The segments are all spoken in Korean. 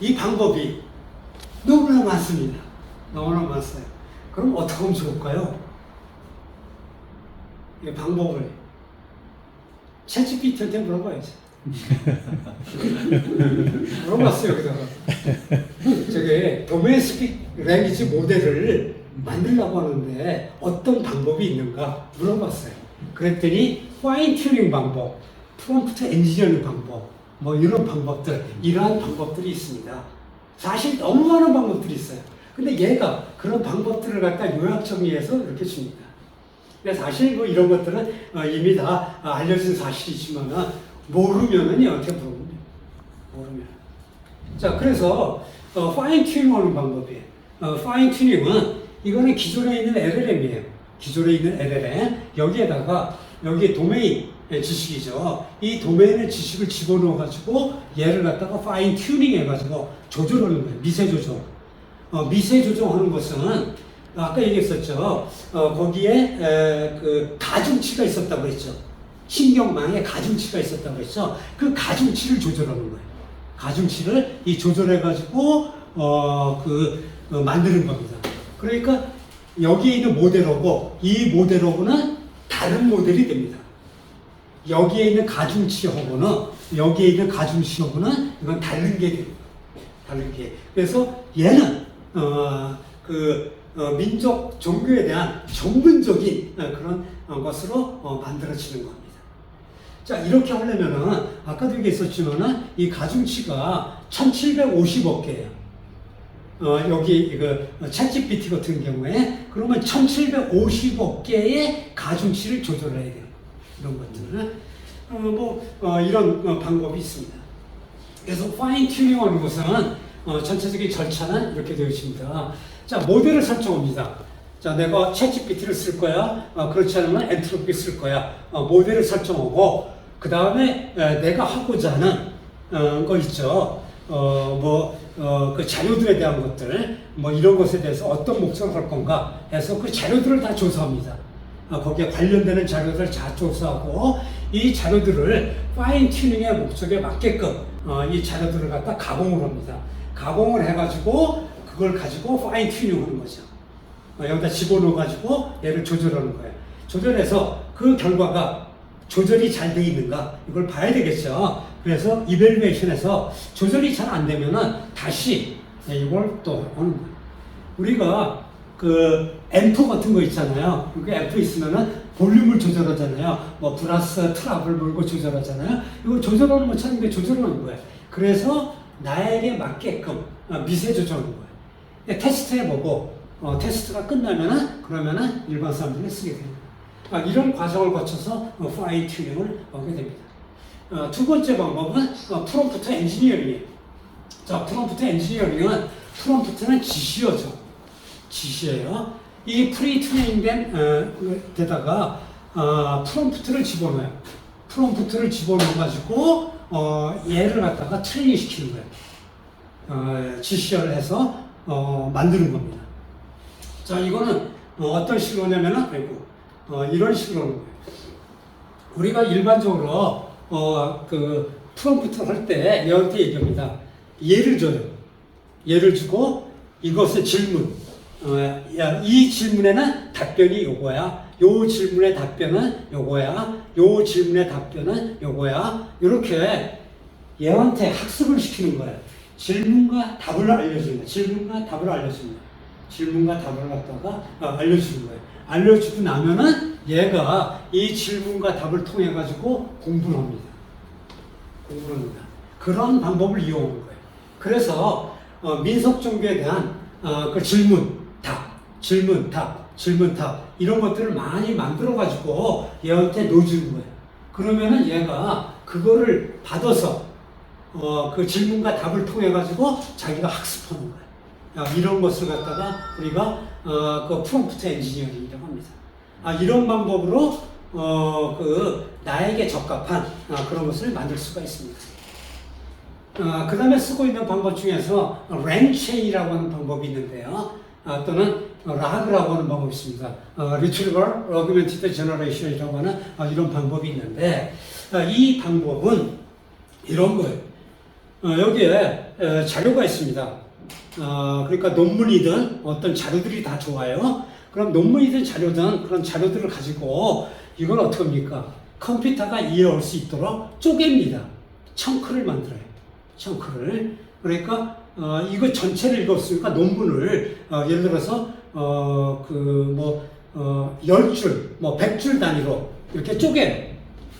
이 방법이 너무나 많습니다. 너무나 많어요. 그럼 어떻게 하면 좋을까요? 이 방법을 챗GPT한테 물어봐야지. 물어봤어요, 여기다가. 저게 도메스틱 랭귀지 모델을 만들려고 하는데 어떤 방법이 있는가 물어봤어요. 그랬더니 파인 튜닝 방법, 프롬프트 엔지니어링 방법, 뭐 이런 방법들, 이러한 방법들이 있습니다. 사실 너무 많은 방법들이 있어요. 근데 얘가 그런 방법들을 갖다 요약 정리해서 이렇게 줍니다. 근데 사실 뭐 이런 것들은 어, 이미 다 어, 알려진 사실이지만 모르면은요 어떻게 모르면 모르면 자 그래서 어, 파인 튜닝 하는 방법이에요. 어, 파인 튜닝은 이거는 기존에 있는 LLM이에요. 기존에 있는 LLM 여기에다가 여기 도메인 지식이죠. 이 도메인의 지식을 집어넣어 가지고 얘를 갖다가 파인 튜닝 해가지고 조절하는 거예요. 미세 조정. 어, 미세 조정하는 것은 아까 얘기했었죠. 어, 거기에 에, 그 가중치가 있었다고 그랬죠. 신경망에 가중치가 있었다고 했죠. 그 가중치를 조절하는 거예요. 가중치를 이 조절해가지고 어 그 어, 만드는 겁니다. 그러니까 여기에 있는 모델하고 이 모델하고는 다른 모델이 됩니다. 여기에 있는 가중치하고는 여기에 있는 가중치하고는 이건 다른 게 됩니다. 다른 게. 그래서 얘는 어 그 어, 민족 종교에 대한 전문적인 어, 그런 어, 것으로 어, 만들어지는 겁니다. 자 이렇게 하려면은 아까도 얘기했었지만은 이 가중치가 1,750억 개예요. 어, 여기 이거 챗GPT 같은 경우에 그러면 1,750억 개의 가중치를 조절해야 돼요. 이런 것들은 어, 뭐 어, 이런 어, 방법이 있습니다. 그래서 파인 튜닝하는 것은 어, 전체적인 절차는 이렇게 되어 있습니다. 자 모델을 설정합니다. 자 내가 챗GPT를 쓸 거야. 어, 그렇지 않으면 엔트로피 쓸 거야. 어, 모델을 설정하고 그 다음에 내가 하고자 하는 어, 거 있죠. 어 뭐 어, 그 자료들에 대한 것들 뭐 이런 것에 대해서 어떤 목적을 할 건가 해서 그 자료들을 다 조사합니다. 어, 거기에 관련되는 자료들을 다 조사하고 이 자료들을 파인 튜닝의 목적에 맞게끔 어, 이 자료들을 갖다 가공을 합니다. 가공을 해가지고 그걸 가지고 파인 튜닝 하는 거죠. 어, 여기다 집어넣어가지고 얘를 조절하는 거예요. 조절해서 그 결과가 조절이 잘 돼 있는가 이걸 봐야 되겠죠. 그래서 이벨리에이션에서 조절이 잘 안 되면은 다시 이걸 또 하는 거예요. 우리가 그 앰프 같은 거 있잖아요. 그 앰프 있으면은 볼륨을 조절하잖아요. 뭐 플러스 트러블 물고 조절하잖아요. 이거 조절하는 것처럼 이게 조절하는 거예요. 그래서 나에게 맞게끔 어, 미세 조절하는 거예요. 네, 테스트 해보고 어, 테스트가 끝나면은 그러면은 일반 사람들이 쓰게 됩니다. 아, 이런 과정을 거쳐서 어, 파인 튜닝을 하게 됩니다. 어, 두 번째 방법은 어, 프롬프트 엔지니어링이에요. 자, 프롬프트 엔지니어링은 프롬프트는 지시어죠. 지시예요. 이 프리 튜닝된 어, 데다가 어, 프롬프트를 집어넣어요. 프롬프트를 집어넣어 가지고 어, 얘를 갖다가 트레이닝 시키는 거예요. 어, 지시어를 해서 어, 만드는 겁니다. 자, 이거는 어, 떤 식으로 하냐면은 아이고 어, 이런 식으로 하는 거예요. 우리가 일반적으로 어, 그 프롬프트 할때 얘한테 얘기합니다. 예를 줘요. 예를 주고 이것의 질문. 어, 야, 이 질문에는 답변이 요거야. 요 질문의 답변은 요거야. 요 질문의 답변은 요거야. 이렇게 얘한테 학습을 시키는 거예요. 질문과 답을 알려주는 거예요. 질문과 답을 알려주는 거예요. 질문과 답을 갖다가 어, 알려주는 거예요. 알려주고 나면은 얘가 이 질문과 답을 통해 가지고 공부를 합니다. 공부를 합니다. 그런 방법을 이용하는 거예요. 그래서 어, 민속 종교에 대한 어, 그 질문, 답, 질문, 답, 질문, 답 이런 것들을 많이 만들어 가지고 얘한테 넣어주는 거예요. 그러면은 얘가 그거를 받아서 어, 그 질문과 답을 통해 가지고 자기가 학습하는 거예요. 아, 이런 것을 갖다가 우리가 어, 그 프롬프트 엔지니어링이라고 합니다. 아, 이런 방법으로 어, 그 나에게 적합한 아, 그런 것을 만들 수가 있습니다. 어, 그 다음에 쓰고 있는 방법 중에서 랭체이라고 하는 방법이 있는데요. 아, 또는 라그라고 하는 방법이 있습니다. 어, Retrieval Augmented Generation이라고 하는 아, 이런 방법이 있는데 아, 이 방법은 이런 거예요. 어, 여기에 에, 자료가 있습니다. 어, 그러니까 논문이든 어떤 자료들이 다 좋아요. 그럼 논문이든 자료든 그런 자료들을 가지고 이걸 어떻게 합니까? 컴퓨터가 이해할 수 있도록 쪼갭니다. 청크를 만들어요. 청크를. 그러니까 어, 이거 전체를 읽었으니까 논문을 어, 예를 들어서 어, 그 뭐 어, 10줄, 뭐 100줄 단위로 이렇게 쪼개요.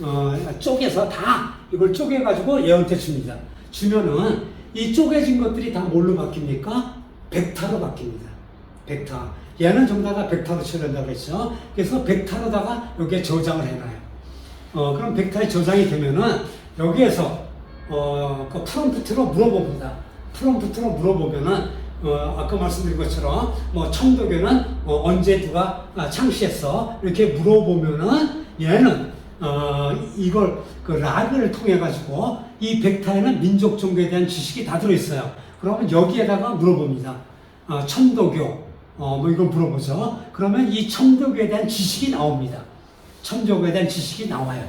어, 쪼개서 다 이걸 쪼개가지고 얘한테 줍니다. 주면은 이 쪼개진 것들이 다 뭘로 바뀝니까? 벡터로 바뀝니다. 벡터. 얘는 전부 다 벡터로 처리한다고 그랬죠. 그래서 벡터로다가 여기에 저장을 해놔요. 어, 그럼 벡터에 저장이 되면은 여기에서 어, 그 프롬프트로 물어봅니다. 프롬프트로 물어보면은 어, 아까 말씀드린 것처럼 뭐 천도교는 어, 언제 누가 아, 창시했어 이렇게 물어보면은 얘는 어, 이걸 그 락을 통해 가지고 이 벡터에는 민족 종교에 대한 지식이 다 들어 있어요. 그러면 여기에다가 물어봅니다. 어, 천도교 어, 뭐 이걸 물어보죠. 그러면 이 천도교에 대한 지식이 나옵니다. 천도교에 대한 지식이 나와요.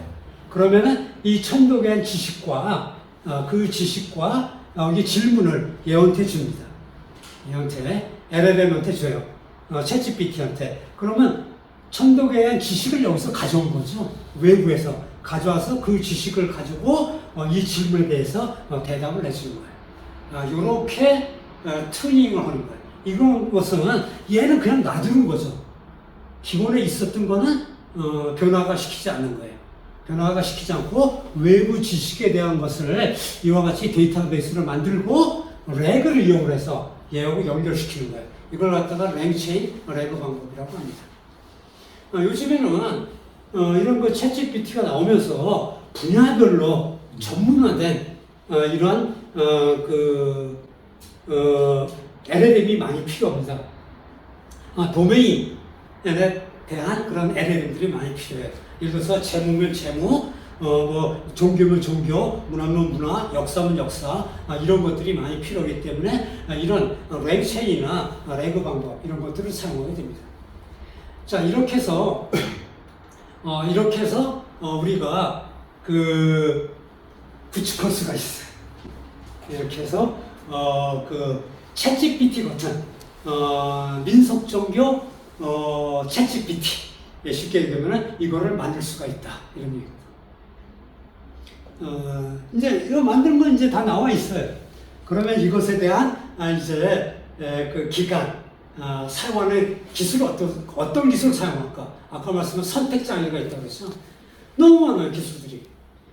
그러면은 이 천도교에 대한 지식과 어, 그 지식과 어, 이 질문을 얘한테 줍니다. 얘한테 LLM한테 줘요. 어, 챗GPT한테. 그러면 천도교에 대한 지식을 여기서 가져온 거죠. 외부에서 가져와서 그 지식을 가지고 어, 이 질문에 대해서 어, 대답을 해주는 거예요. 아, 이렇게 어, 튜닝을 하는 거예요. 이런 것은 얘는 그냥 놔두는 거죠. 기본에 있었던 거는 어, 변화가 시키지 않는 거예요. 변화가 시키지 않고 외부 지식에 대한 것을 이와 같이 데이터베이스를 만들고 렉을 이용을 해서 얘하고 연결시키는 거예요. 이걸 갖다가 랭체인 렉 방법이라고 합니다. 어, 요즘에는 어, 이런 거 챗GPT가 나오면서 분야별로 전문화된 어, 이러한 어, 그 어, LLM이 많이 필요합니다. 아, 도메인에 대한 그런 LLM들이 많이 필요해요. 예를 들어서 재무면 재무, 어, 뭐 종교면 종교, 문화면 문화, 역사면 역사 아, 이런 것들이 많이 필요하기 때문에 아, 이런 랭체인이나 레그 방법 이런 것들을 사용하게 됩니다. 자 이렇게 해서 어, 이렇게 해서 어, 우리가 그 구치코스가 있어요. 이렇게 해서 어, 그 챗GPT 같은 어, 민속 종교 어, 챗GPT 예, 쉽게 얘기하면 이거를 만들 수가 있다 이런 얘기입니다. 어, 이제 이거 만든 건 이제 다 나와 있어요. 그러면 이것에 대한 아, 이제 에, 그 기간 아, 사용하는 기술 어떤 어떤 기술 사용할까? 아까 말씀한 선택 장애가 있다고 했죠. 너무 많아요 기술들이.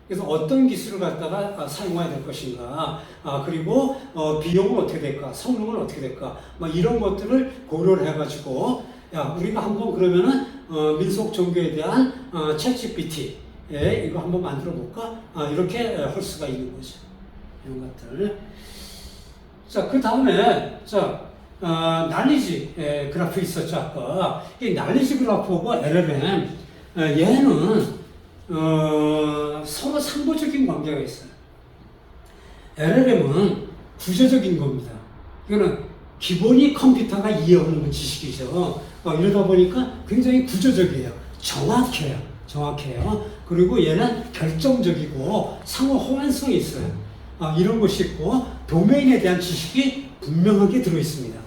그래서 어떤 기술을 갖다가 아, 사용해야 될 것인가, 아, 그리고 어, 비용은 어떻게 될까, 성능은 어떻게 될까, 막 이런 것들을 고려를 해가지고, 야, 우리가 한번 그러면은 어, 민속 종교에 대한 어, 챗GPT, 예, 이거 한번 만들어 볼까? 아, 이렇게 할 수가 있는 거죠. 이런 것들. 자, 그 다음에, 자, 어, 난리지 예, 그래프 있었죠, 아까. 이 난리지 그래프하고 LLM, 어, 얘는 어, 서로 상보적인 관계가 있어요. LLM은 구조적인 겁니다. 이거는 기본이 컴퓨터가 이해하는 지식이죠. 어, 이러다 보니까 굉장히 구조적이에요. 정확해요. 정확해요. 그리고 얘는 결정적이고 상호 호환성이 있어요. 어, 이런 것이 있고 도메인에 대한 지식이 분명하게 들어 있습니다.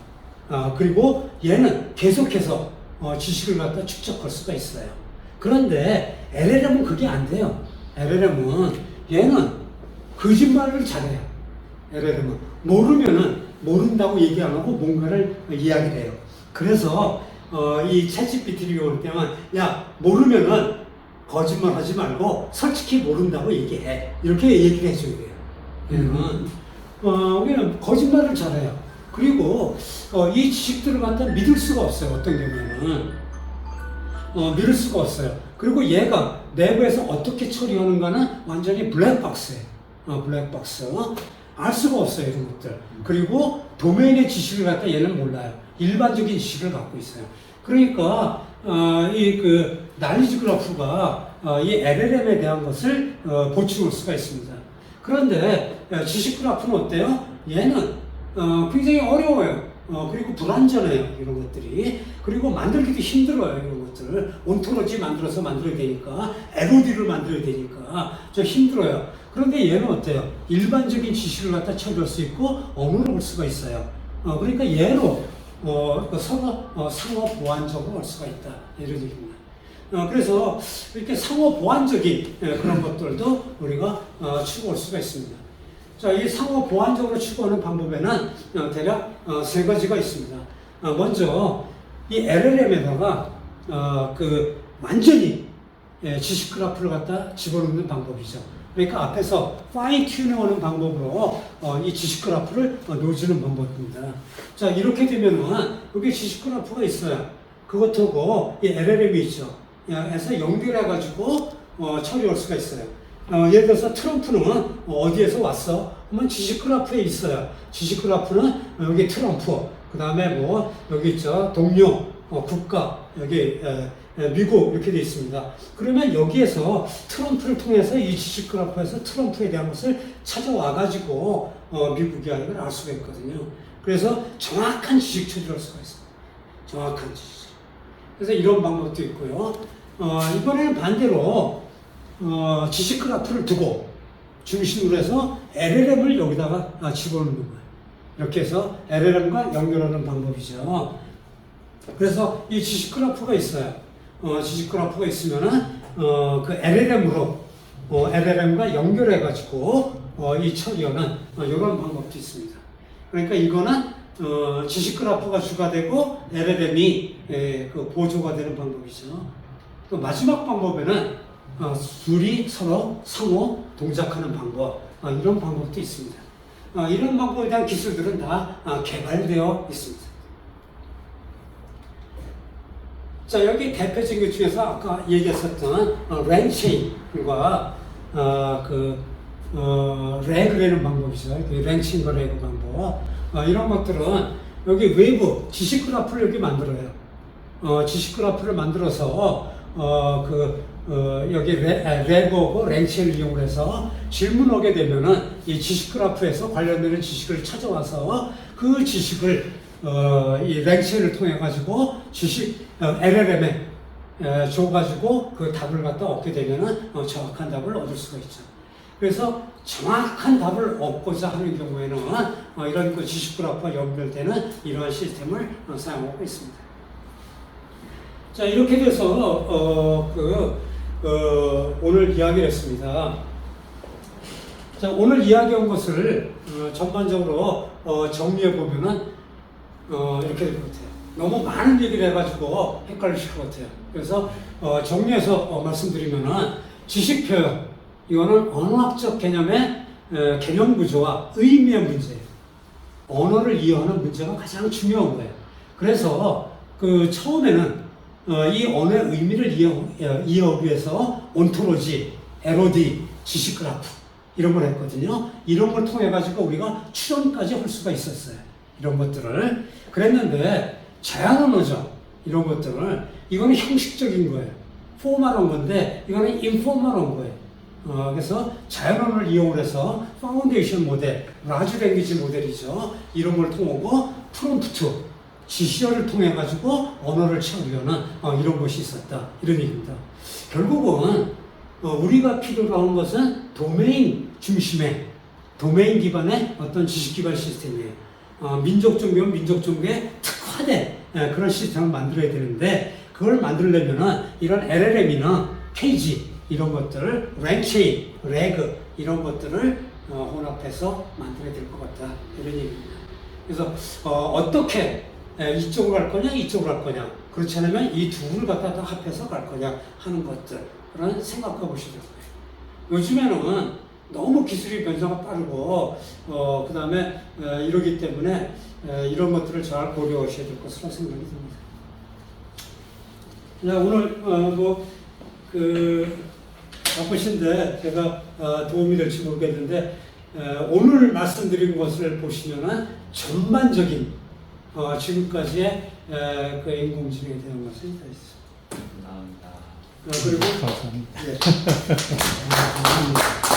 어, 그리고 얘는 계속해서 어, 지식을 갖다 축적할 수가 있어요. 그런데 LLM은 그게 안 돼요. LLM은 얘는 거짓말을 잘해요. LLM은 모르면은 모른다고 얘기 안 하고 뭔가를 이야기해요. 그래서 어, 이 챗GPT를 이용할 때만 야 모르면은 거짓말 하지 말고 솔직히 모른다고 얘기해. 이렇게 얘기를 해줘야 돼요. 얘는 어, 얘는 거짓말을 잘해요. 그리고 어, 이 지식들을 갖다 믿을 수가 없어요. 어떤 경우에는 어, 믿을 수가 없어요. 그리고 얘가 내부에서 어떻게 처리하는가는 완전히 블랙박스예요. 어, 블랙박스. 알 수가 없어요, 이런 것들. 그리고 도메인의 지식을 갖다 얘는 몰라요. 일반적인 지식을 갖고 있어요. 그러니까 어, 이그 난리지 그래프가 어, 이 LLM에 대한 것을 어, 보충할 수가 있습니다. 그런데 어, 지식 그래프는 어때요? 얘는 어, 굉장히 어려워요. 어, 그리고 불완전해요. 이런 것들이. 그리고 만들기도 힘들어요. 이런 것들을. 온토로지 만들어서 만들어야 되니까. LOD를 만들어야 되니까. 좀 힘들어요. 그런데 얘는 어때요? 일반적인 지식을 갖다 처리할 수 있고 언어를 볼 수가 있어요. 어, 그러니까 얘로 어, 그 서로 어, 상호 보완적으로 할 수가 있다 이런 얘기입니다. 어, 그래서 이렇게 상호 보완적인 예, 그런 것들도 우리가 어, 추구할 수가 있습니다. 자, 이 상호 보완적으로 추구하는 방법에는 어, 대략 어, 세 가지가 있습니다. 어, 먼저 이 LLM에다가 어, 그 완전히 예, 지식 그래프를 갖다 집어넣는 방법이죠. 그러니까 앞에서 파인 튜닝하는 방법으로 어, 이 지식 그래프를 어, 놓아주는 방법입니다. 자 이렇게 되면은 여기 지식 그래프가 있어요. 그것하고 이 LLM이 있죠. 에서 연결해 가지고 어, 처리할 수가 있어요. 어, 예를 들어서 트럼프는 어디에서 왔어? 그러면 지식 그래프에 있어요. 지식 그래프는 여기 트럼프, 그 다음에 뭐 여기 있죠 동료, 어, 국가 여기 에, 에, 미국 이렇게 돼 있습니다. 그러면 여기에서 트럼프를 통해서 이 지식 그래프에서 트럼프에 대한 것을 찾아와 가지고 어, 미국이 걸알 수가 있거든요. 그래서 정확한 지식 처리를 할 수가 있습니다. 정확한 지식. 그래서 이런 방법도 있고요. 어, 이번에는 반대로 어, 지식 그래프를 두고 중심으로 해서 LLM을 여기다가 아, 집어넣는 거예요. 이렇게 해서 LLM과 연결하는 방법이죠. 그래서 이 지식 그래프가 있어요. 어, 지식 그래프가 있으면은 어, 그 LLM으로 어, LLM과 연결해 가지고 어, 이 처리하는 어, 이런 방법도 있습니다. 그러니까 이거는 어, 지식 그래프가 주가 되고 LLM이 에, 그 보조가 되는 방법이죠. 또 마지막 방법에는 어, 둘이 서로 상호 동작하는 방법 어, 이런 방법도 있습니다. 어, 이런 방법에 대한 기술들은 다 어, 개발되어 있습니다. 자 여기 대표적인 것 중에서 아까 얘기했었던 어, 랭체인과 어, 그 어, 렉이라는 방법이죠. 그 랭체인과 렉 방법 어, 이런 것들은 여기 외부 지식 그래프를 여기 만들어요. 어, 지식 그래프를 만들어서 어, 그 어, 여기 레, 아, 레고고 랭체를 이용해서 질문하게 되면은 이 지식 그래프에서 관련되는 지식을 찾아와서 그 지식을 어, 이 랭체를 통해 가지고 지식 어, LLM에 에, 줘가지고 그 답을 갖다 얻게 되면은 어, 정확한 답을 얻을 수가 있죠. 그래서 정확한 답을 얻고자 하는 경우에는 어, 이런 그 지식 그래프와 연결되는 이러한 시스템을 어, 사용하고 있습니다. 자 이렇게 돼서 어, 그 어, 오늘 이야기를 했습니다. 자 오늘 이야기한 것을 어, 전반적으로 어, 정리해 보면은 어, 이렇게 될 것 같아요. 너무 많은 얘기를 해가지고 헷갈리실 것 같아요. 그래서 어, 정리해서 어, 말씀드리면은 지식 표현 이거는 언어학적 개념의 에, 개념 구조와 의미의 문제예요. 언어를 이해하는 문제가 가장 중요한 거예요. 그래서 그 처음에는 어, 이 언어의 의미를 어, 이해하기 위해서 온토로지, 에로디, 지식 그래프 이런 걸 했거든요. 이런 걸 통해 가지고 우리가 추론까지 할 수가 있었어요. 이런 것들을 그랬는데 제한 언어죠. 이런 것들을 이거는 형식적인 거예요. 포멀한 건데 이거는 인포멀한 거예요. 어, 그래서 자연언어를 이용해서 파운데이션 모델, 라지 랭귀지 모델이죠. 이런 걸 통하고 프롬프트, 지시어를 통해 가지고 언어를 채우려는 어, 이런 것이 있었다. 이런 얘기입니다. 결국은 어, 우리가 필요로 하는 것은 도메인 중심의 도메인 기반의 어떤 지식 기반 시스템이에요. 어, 민족 종교는 민족 종교에 특화된 예, 그런 시스템을 만들어야 되는데 그걸 만들려면은 이런 LLM이나 KG 이런 것들을 랭체인, 레그 이런 것들을 어, 혼합해서 만들어야 될 것 같다 이런 얘기입니다. 그래서 어, 떻게 이쪽으로 갈 거냐 이쪽으로 갈 거냐 그렇지 않으면 이 둘을 갖다 다 합해서 갈 거냐 하는 것들 그런 생각해 거예요. 요즘에는 너무 기술이 변화가 빠르고 어, 그 다음에 이러기 때문에 에, 이런 것들을 잘 고려하셔야 될 것으로 생각이 듭니다. 자, 오늘 어, 뭐그 바쁘신데 제가 어, 도움이 될지 모르겠는데 에, 오늘 말씀드린 것을 보시면은 전반적인 어, 지금까지의 에, 그 인공지능에 대한 것이 다 있습니다. 감사합니다. 어, 그리고 감사합니다. 예.